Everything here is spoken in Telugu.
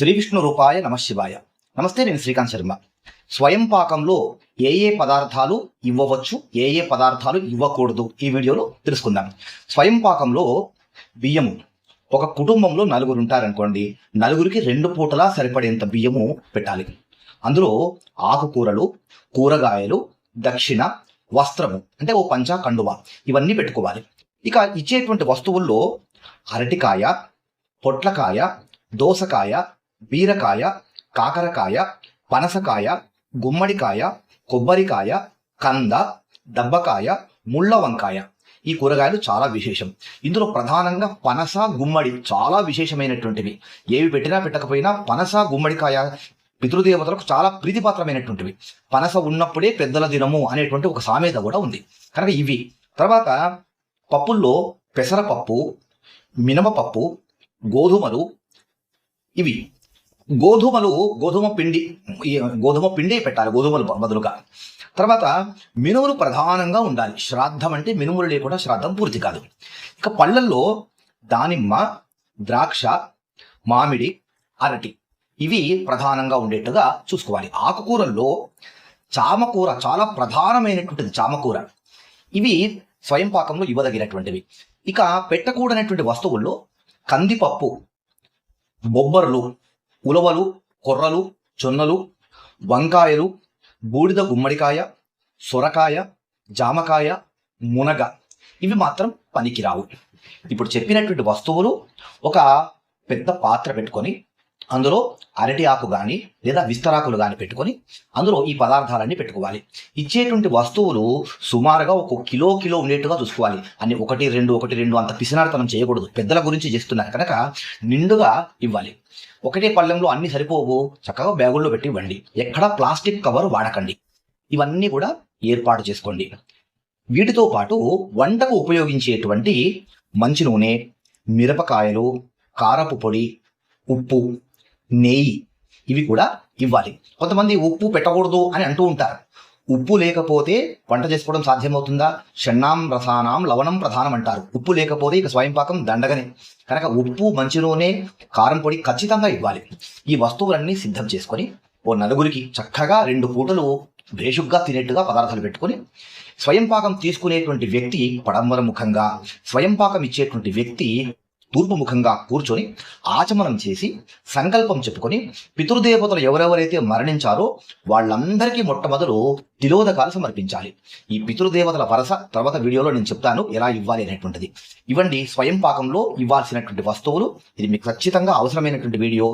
శ్రీ విష్ణు రూపాయ నమశివాయ నమస్తే నేను శ్రీకాంత్ శర్మ. స్వయం పాకంలో ఏ ఏ పదార్థాలు ఇవ్వవచ్చు ఏ ఏ పదార్థాలు ఇవ్వకూడదు ఈ వీడియోలో తెలుసుకుందాం. స్వయం పాకంలో బియ్యము. ఒక కుటుంబంలో నలుగురు ఉంటారనుకోండి నలుగురికి రెండు పూటలా సరిపడేంత బియ్యము పెట్టాలి. అందులో ఆకుకూరలు కూరగాయలు దక్షిణ వస్త్రము అంటే ఓ పంచ కండువ ఇవన్నీ పెట్టుకోవాలి. ఇక ఇచ్చేటువంటి వస్తువుల్లో అరటికాయ పొట్లకాయ దోసకాయ బీరకాయ కాకరకాయ పనసకాయ గుమ్మడికాయ కొబ్బరికాయ కంద దబ్బకాయ ముళ్ళ వంకాయ. ఈ కూరగాయలు చాలా విశేషం. ఇందులో ప్రధానంగా పనస గుమ్మడి చాలా విశేషమైనటువంటివి. ఏవి పెట్టినా పెట్టకపోయినా పనస గుమ్మడికాయ పితృదేవతలకు చాలా ప్రీతిపాత్రమైనటువంటివి. పనస ఉన్నప్పుడే పెద్దల దినము అనేటువంటి ఒక సామెత కూడా ఉంది. కనుక ఇవి. తర్వాత పప్పుల్లో పెసరపప్పు మినపపప్పు గోధుమలు ఇవి. గోధుమలు గోధుమ పిండి ఈ గోధుమ పిండి పెట్టాలి గోధుమలు బదులుగా. తర్వాత మినుములు ప్రధానంగా ఉండాలి. శ్రాద్ధం అంటే మినుములు లేకుండా శ్రాద్ధం పూర్తి కాదు. ఇక పళ్ళల్లో దానిమ్మ ద్రాక్ష మామిడి అరటి ఇవి ప్రధానంగా ఉండేట్టుగా చూసుకోవాలి. ఆకుకూరల్లో చామకూర చాలా ప్రధానమైనటువంటిది చామకూర. ఇవి స్వయం పాకంలో ఇవ్వదగినటువంటివి. ఇక పెట్టకూడనటువంటి వస్తువుల్లో కందిపప్పు బొబ్బర్లు ఉలవలు కొర్రలు జొన్నలు వంకాయలు బూడిద గుమ్మడికాయ సొరకాయ జామకాయ మునగ. ఇవి మాత్రం పనికిరావు. ఇప్పుడు చెప్పినటువంటి వస్తువులు ఒక పెద్ద పాత్ర పెట్టుకొని అందులో అరటి ఆకు కానీ లేదా విస్తరాకులు కానీ పెట్టుకొని అందులో ఈ పదార్థాలన్నీ పెట్టుకోవాలి. ఇచ్చేటువంటి వస్తువులు సుమారుగా ఒక కిలో కిలో ఉండేట్టుగా చూసుకోవాలి. అని ఒకటి రెండు ఒకటి రెండు అంత పిసినార్తనం చేయకూడదు. పెద్దల గురించి చేస్తున్నారు కనుక నిండుగా ఇవ్వాలి. ఒకటే పళ్ళెంలో అన్ని సరిపోవు. చక్కగా బ్యాగుల్లో పెట్టి ఇవ్వండి. ఎక్కడ ప్లాస్టిక్ కవర్ వాడకండి. ఇవన్నీ కూడా ఏర్పాటు చేసుకోండి. వీటితో పాటు వంటకు ఉపయోగించేటువంటి మంచి నూనె మిరపకాయలు కారపు పొడి ఉప్పు నెయ్యి. ఇవి కూడా ఇవ్వాలి. కొంతమంది ఉప్పు పెట్టకూడదు అని అంటూ ఉంటారు. ఉప్పు లేకపోతే వంట చేసుకోవడం సాధ్యమవుతుందా? షణ్ణాం రసానాం లవణం ప్రధానం అంటారు. ఉప్పు లేకపోతే ఇక స్వయంపాకం దండగనే. కనుక ఉప్పు మంచిలోనే కారం పొడి ఖచ్చితంగా ఇవ్వాలి. ఈ వస్తువులన్నీ సిద్ధం చేసుకొని ఓ నలుగురికి చక్కగా రెండు పూటలు భేషుగ్గా తినేట్టుగా పదార్థాలు పెట్టుకొని స్వయంపాకం తీసుకునేటువంటి వ్యక్తి పడంబర ముఖంగా స్వయంపాకం ఇచ్చేటువంటి వ్యక్తి తూర్పు ముఖంగా కూర్చొని ఆచమనం చేసి సంకల్పం చెప్పుకొని పితృదేవతలు ఎవరెవరైతే మరణించారో వాళ్ళందరికీ మొట్టమొదలు తిలోదకాలు సమర్పించాలి. ఈ పితృదేవతల వరస తర్వాత వీడియోలో నేను చెప్తాను ఎలా ఇవ్వాలి అనేటువంటిది. ఇవ్వండి స్వయం పాకంలో ఇవ్వాల్సినటువంటి వస్తువులు. ఇది మీకు ఖచ్చితంగా అవసరమైనటువంటి వీడియో.